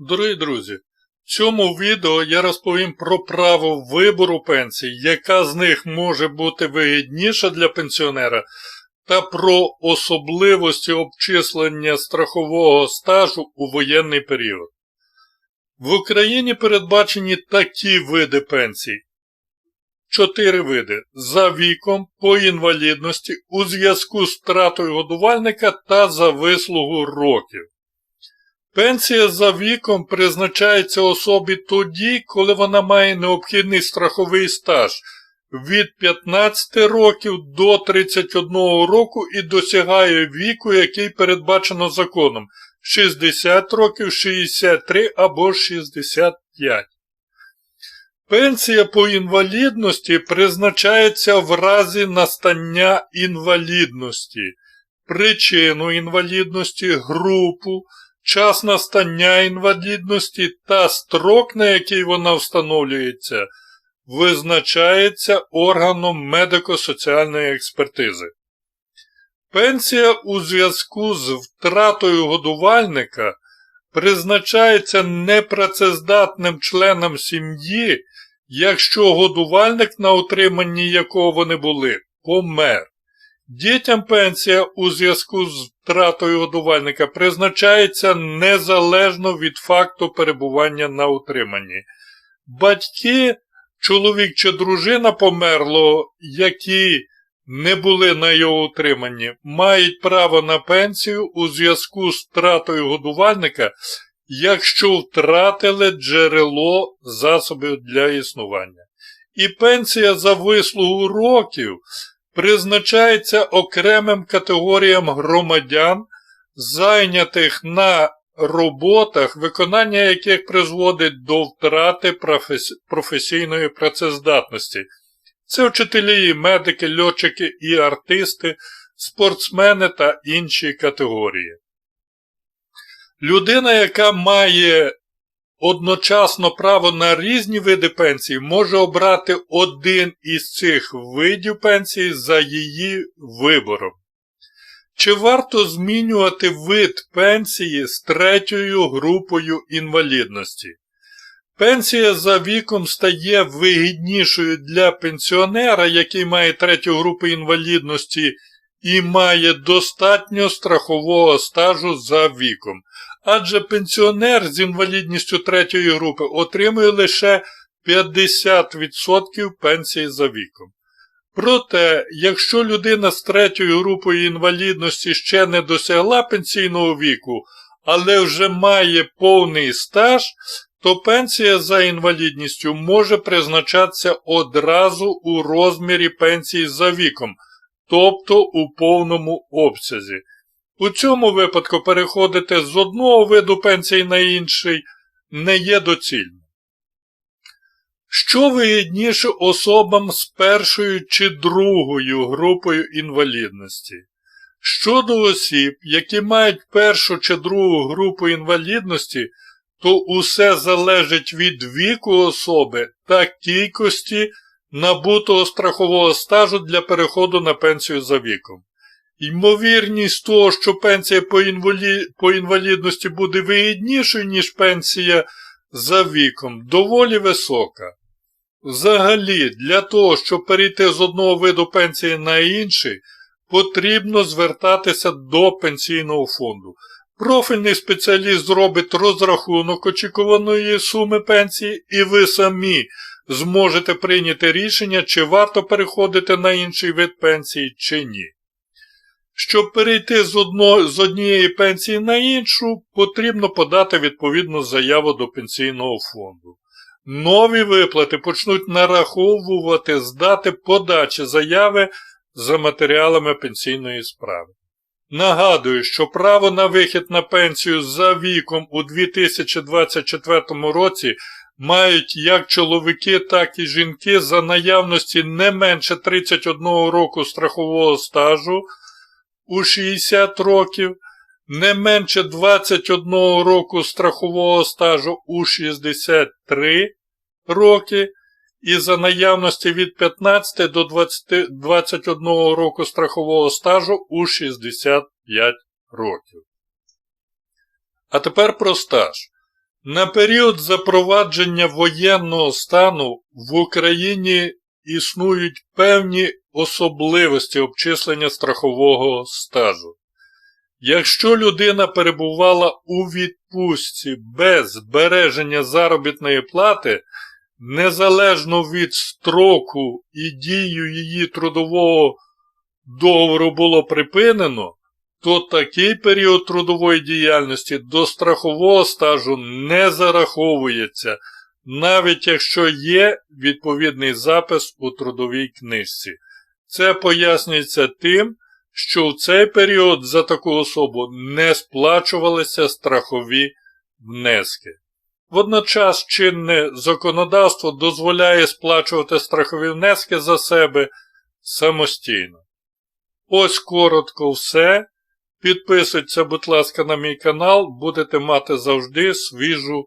Дорогі друзі, в цьому відео я розповім про право вибору пенсії, яка з них може бути вигідніша для пенсіонера, та про особливості обчислення страхового стажу у воєнний період. В Україні передбачені такі види пенсій. Чотири види за віком, по інвалідності, у зв'язку з втратою годувальника та за вислугу років. Пенсія за віком призначається особі тоді, коли вона має необхідний страховий стаж від 15 років до 31 року і досягає віку, який передбачено законом 60 років, 63 або 65. Пенсія по інвалідності призначається в разі настання інвалідності, причину інвалідності, групу, час настання інвалідності та строк, на який вона встановлюється, визначається органом медико-соціальної експертизи. Пенсія у зв'язку з втратою годувальника призначається непрацездатним членам сім'ї, якщо годувальник, на утриманні якого вони були, помер. Дітям пенсія у зв'язку з втратою годувальника призначається незалежно від факту перебування на утриманні. Батьки, чоловік чи дружина померло, які не були на його утриманні, мають право на пенсію у зв'язку з втратою годувальника, якщо втратили джерело засобів для існування. І пенсія за вислугу років призначається окремим категоріям громадян, зайнятих на роботах, виконання яких призводить до втрати професійної працездатності. Це вчителі, медики, льотчики і артисти, спортсмени та інші категорії. Людина, яка має одночасно право на різні види пенсії, може обрати один із цих видів пенсії за її вибором. Чи варто змінювати вид пенсії з третьою групою інвалідності? Пенсія за віком стає вигіднішою для пенсіонера, який має третю групу інвалідності і має достатньо страхового стажу за віком. Адже пенсіонер з інвалідністю третьої групи отримує лише 50% пенсії за віком. Проте, якщо людина з третьою групою інвалідності ще не досягла пенсійного віку, але вже має повний стаж, то пенсія за інвалідністю може призначатися одразу у розмірі пенсії за віком, тобто у повному обсязі. У цьому випадку переходити з одного виду пенсії на інший не є доцільним. Що вигідніше особам з першою чи другою групою інвалідності? Щодо осіб, які мають першу чи другу групу інвалідності, то усе залежить від віку особи та кількості набутого страхового стажу для переходу на пенсію за віком. Ймовірність того, що пенсія по, інвалі... по інвалідності буде вигіднішою, ніж пенсія за віком, доволі висока. Взагалі, для того, щоб перейти з одного виду пенсії на інший, потрібно звертатися до пенсійного фонду. Профільний спеціаліст зробить розрахунок очікуваної суми пенсії, і ви самі зможете прийняти рішення, чи варто переходити на інший вид пенсії, чи ні. Щоб перейти з, одно, з однієї пенсії на іншу, потрібно подати відповідну заяву до пенсійного фонду. Нові виплати почнуть нараховувати з дати подачі заяви за матеріалами пенсійної справи. Нагадую, що право на вихід на пенсію за віком у 2024 році мають як чоловіки, так і жінки за наявності не менше 31 року страхового стажу у 60 років, не менше 21 року страхового стажу у 63 роки і за наявності від 15 до 20, 21 року страхового стажу у 65 років. А тепер про стаж. На період запровадження воєнного стану в Україні існують певні особливості обчислення страхового стажу. Якщо людина перебувала у відпустці без збереження заробітної плати, незалежно від строку і дію її трудового договору було припинено, то такий період трудової діяльності до страхового стажу не зараховується, навіть якщо є відповідний запис у трудовій книжці. Це пояснюється тим, що в цей період за таку особу не сплачувалися страхові внески. Водночас чинне законодавство дозволяє сплачувати страхові внески за себе самостійно. Ось коротко все. Підписуйтеся, будь ласка, на мій канал, будете мати завжди свіжу